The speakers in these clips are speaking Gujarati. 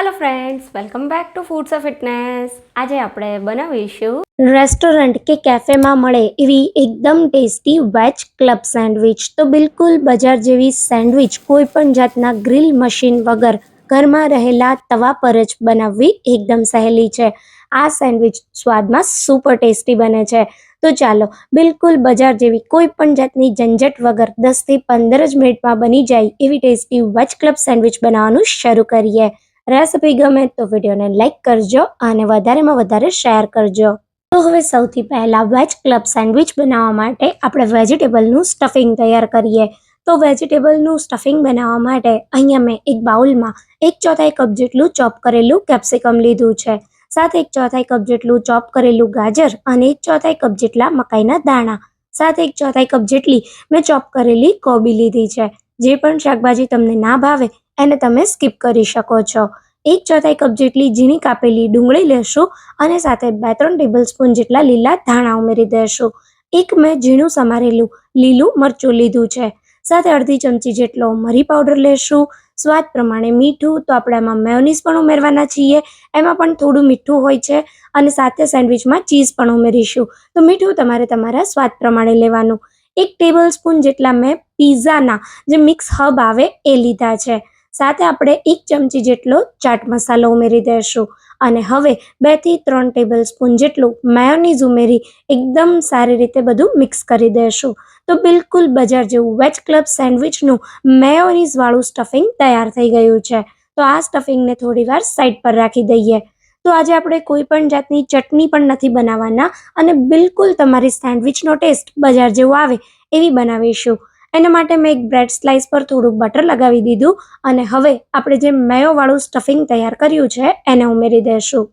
Hello friends welcome back to foods of fitness આજે આપણે બનાવીશું રેસ્ટોરન્ટ કે કેફેમાં મળે એવી એકદમ ટેસ્ટી વેજ ક્લબ સેન્ડવિચ. તો બિલકુલ બજાર જેવી સેન્ડવિચ કોઈ પણ જાતના ગ્રીલ મશીન વગર ઘરમાં રહેલા તવા પર જ બનાવવી એકદમ સહેલી છે. આ સેન્ડવિચ સ્વાદમાં સુપર ટેસ્ટી બને છે. તો ચાલો, બિલકુલ બજાર જેવી કોઈ પણ જાતની ઝંઝટ વગર દસથી પંદર જ મિનિટમાં બની જાય એવી ટેસ્ટી વેજ ક્લબ સેન્ડવિચ બનાવવાનું શરૂ કરીએ. રેસિપી ગમે તો વિડીયોને લાઈક કરજો અને વધારેમાં વધારે શેર કરજો. તો હવે સૌથી પહેલાં વેજ ક્લબ સેન્ડવિચ બનાવવા માટે આપણે વેજીટેબલનું સ્ટફિંગ તૈયાર કરીએ. તો વેજીટેબલનું સ્ટફિંગ બનાવવા માટે અહીંયા મેં એક બાઉલમાં એક ચોથાઈ કપ જેટલું ચોપ કરેલું કેપ્સિકમ લીધું છે. સાથે એક ચોથાઈ કપ જેટલું ચોપ કરેલું ગાજર અને એક ચોથાઈ કપ જેટલા મકાઈના દાણા. સાથે એક ચોથાઈ કપ જેટલી મેં ચોપ કરેલી કોબી લીધી છે. જે પણ શાકભાજી તમને ના ભાવે એને તમે સ્કીપ કરી શકો છો. એક ચોથાઈ કપ જેટલી ઝીણી કાપેલી ડુંગળી લેશું અને સાથે બે ત્રણ ટેબલ સ્પૂન જેટલા લીલા ધાણા ઉમેરી દેશું. એક મેં ઝીણું સમારેલું લીલું મરચું લીધું છે. સાથે અડધી ચમચી જેટલો મરી પાવડર લેશું. સ્વાદ પ્રમાણે મીઠું તો આપણે એમાં મેયોનીઝ પણ ઉમેરવાના છીએ. એમાં પણ થોડું મીઠું હોય છે અને સાથે સેન્ડવિચમાં ચીઝ પણ ઉમેરીશું. તો મીઠું તમારે તમારા સ્વાદ પ્રમાણે લેવાનું. એક ટેબલ સ્પૂન જેટલા મેં પિઝાના જે મિક્સ હબ આવે એ લીધા છે. સાથે આપણે એક ચમચી જેટલો ચાટ મસાલો ઉમેરી દઈશું અને હવે બેથી ત્રણ ટેબલ સ્પૂન જેટલું મેયોનીઝ ઉમેરી એકદમ સારી રીતે બધું મિક્સ કરી દઈશું તો બિલકુલ બજાર જેવું વેજ ક્લબ સેન્ડવિચનું મેયોનીઝ વાળું સ્ટફિંગ તૈયાર થઈ ગયું છે. તો આ સ્ટફિંગને થોડીવાર સાઈડ પર રાખી દઈએ. તો આજે આપણે કોઈ પણ જાતની ચટણી પણ નથી બનાવવાના અને બિલકુલ તમારી સેન્ડવિચનો ટેસ્ટ બજાર જેવો આવે એવી બનાવીશું. એના માટે મેં એક બ્રેડ સ્લાઇસ પર થોડું બટર લગાવી દીધું અને હવે આપણે જે મેયોવાળું સ્ટફિંગ તૈયાર કર્યું છે એને ઉમેરી દઈશું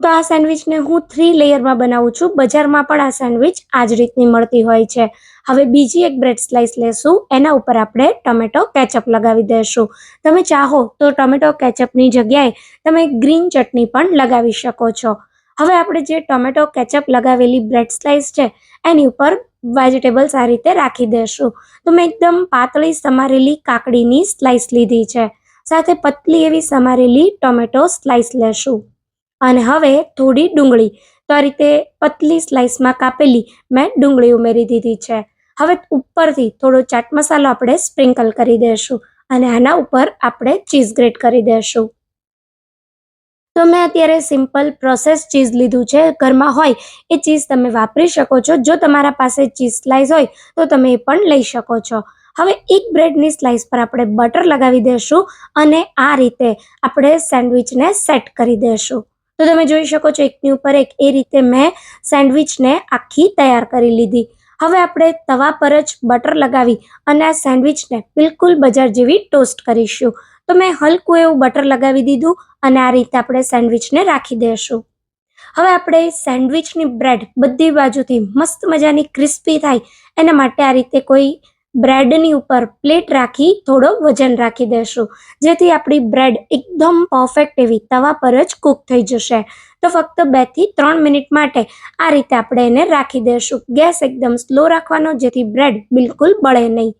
તો આ સેન્ડવિચને હું થ્રી લેયરમાં બનાવું છું. બજારમાં પણ આ સેન્ડવિચ આ જ રીતની મળતી હોય છે. હવે બીજી એક બ્રેડ સ્લાઇસ લેશું. એના ઉપર આપણે ટમેટો કેચઅપ લગાવી દઈશું તમે ચાહો તો ટમેટો કેચઅપની જગ્યાએ તમે ગ્રીન ચટણી પણ લગાવી શકો છો. હવે આપણે જે ટોમેટો કેચઅપ લગાવેલી બ્રેડ સ્લાઇસ છે એની ઉપર વેજીટેબલ્સ આ રીતે રાખી દઈશું તો મેં એકદમ પાતળી સમારેલી કાકડીની સ્લાઇસ લીધી છે. સાથે પતલી એવી સમારેલી ટોમેટો સ્લાઇસ લેશું. અને હવે થોડી ડુંગળી. તો આ રીતે પતલી સ્લાઇસમાં કાપેલી મેં ડુંગળી ઉમેરી દીધી છે. હવે ઉપરથી થોડો ચાટ મસાલો આપણે સ્પ્રિંકલ કરી દઈશું અને આના ઉપર આપણે ચીઝ ગ્રેટ કરી દઈશું તો મેં અત્યારે સિમ્પલ પ્રોસેસ ચીઝ લીધું છે, ઘરમાં હોય એ ચીઝ તમે વાપરી શકો છો. જો તમારા પાસે ચીઝ સ્લાઇસ હોય તો તમે એ પણ લઈ શકો છો. હવે એક બ્રેડની સ્લાઇસ પર આપણે બટર લગાવી દઈશું અને આ રીતે આપણે સેન્ડવિચને સેટ કરી દઈશું તો તમે જોઈ શકો છો, એકની ઉપર એક એ રીતે મેં સેન્ડવિચને આખી તૈયાર કરી લીધી. હવે આપણે તવા પર જ બટર લગાવી અને આ સેન્ડવિચને બિલકુલ બજાર જેવી ટોસ્ટ કરીશું. તો મેં હલકું એવું બટર લગાવી દીધું અને આ રીતે આપણે સેન્ડવિચને રાખી દઈશું હવે આપણે સેન્ડવિચની બ્રેડ બધી બાજુથી મસ્ત મજાની ક્રિસ્પી થાય એના માટે આ રીતે કોઈ બ્રેડની ઉપર પ્લેટ રાખી થોડો વજન રાખી દઈશું જેથી આપણી બ્રેડ એકદમ પરફેક્ટ એવી તવા પર જ કૂક થઈ જશે. તો ફક્ત બેથી ત્રણ મિનિટ માટે આ રીતે આપણે એને રાખી દઈશું ગેસ એકદમ સ્લો રાખવાનો જેથી બ્રેડ બિલકુલ બળે નહીં.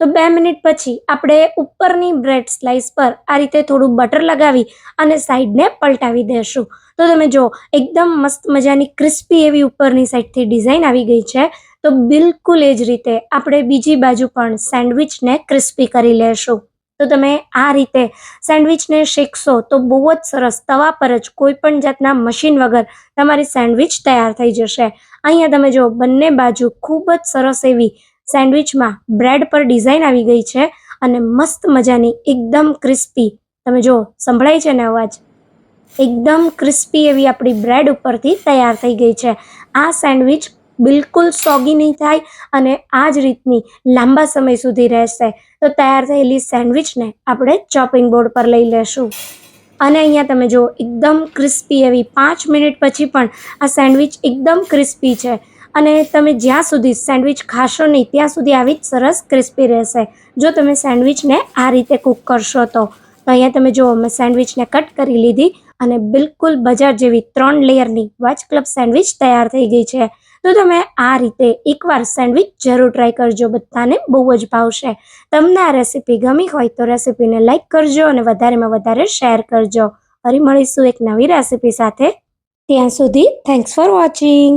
તો બે મિનિટ પછી આપણે ઉપરની બ્રેડ સ્લાઇસ પર આ રીતે થોડું બટર લગાવી અને સાઈડને પલટાવી દેશું. તો તમે જો એકદમ મસ્ત મજાની ક્રિસ્પી એવી ઉપરની સાઈડથી ડિઝાઇન આવી ગઈ છે. તો બિલકુલ એ જ રીતે આપણે બીજી બાજુ પણ સેન્ડવિચને ક્રિસ્પી કરી લેશું. તો તમે આ રીતે સેન્ડવિચને શેકશો તો બહુ જ સરસ તવા પર જ કોઈ પણ જાતના મશીન વગર તમારી સેન્ડવિચ તૈયાર થઈ જશે. અહીંયા તમે જો બંને બાજુ ખૂબ જ સરસ એવી સેન્ડવિચમાં બ્રેડ પર ડિઝાઇન આવી ગઈ છે અને મસ્ત મજાની, એકદમ ક્રિસ્પી. તમે જો સંભળાય છે ને અવાજ? એકદમ ક્રિસ્પી એવી આપણી બ્રેડ ઉપરથી તૈયાર થઈ ગઈ છે. આ સેન્ડવિચ બિલકુલ સોગી નહીં થાય અને આ જ રીતની લાંબા સમય સુધી રહેશે. તો તૈયાર થયેલી સેન્ડવિચને આપણે ચોપિંગ બોર્ડ પર લઈ લેશું. અને અહીંયા તમે જો એકદમ ક્રિસ્પી એવી પાંચ મિનિટ પછી પણ આ સેન્ડવિચ એકદમ ક્રિસ્પી છે. અને તમે જ્યાં સુધી સેન્ડવિચ ખાશો નહીં, ત્યાં સુધી આવી જ સરસ ક્રિસ્પી રહેશે. જો તમે સેન્ડવિચને આ રીતે કૂક કરશો તો અહીંયા તમે જુઓ, મેં સેન્ડવિચને કટ કરી લીધી અને બિલકુલ બજાર જેવી ત્રણ લેયરની વાચ ક્લબ સેન્ડવિચ તૈયાર થઈ ગઈ છે. તો તમે આ રીતે એકવાર સેન્ડવિચ જરૂર ટ્રાય કરજો, બધાને બહુ જ ભાવશે. તમને આ રેસીપી ગમી હોય તો રેસીપીને લાઇક કરજો અને વધારેમાં વધારે શેર કરજો. ફરી મળીશું એક નવી રેસીપી સાથે. ત્યાં સુધી થેન્ક્સ ફોર વોચિંગ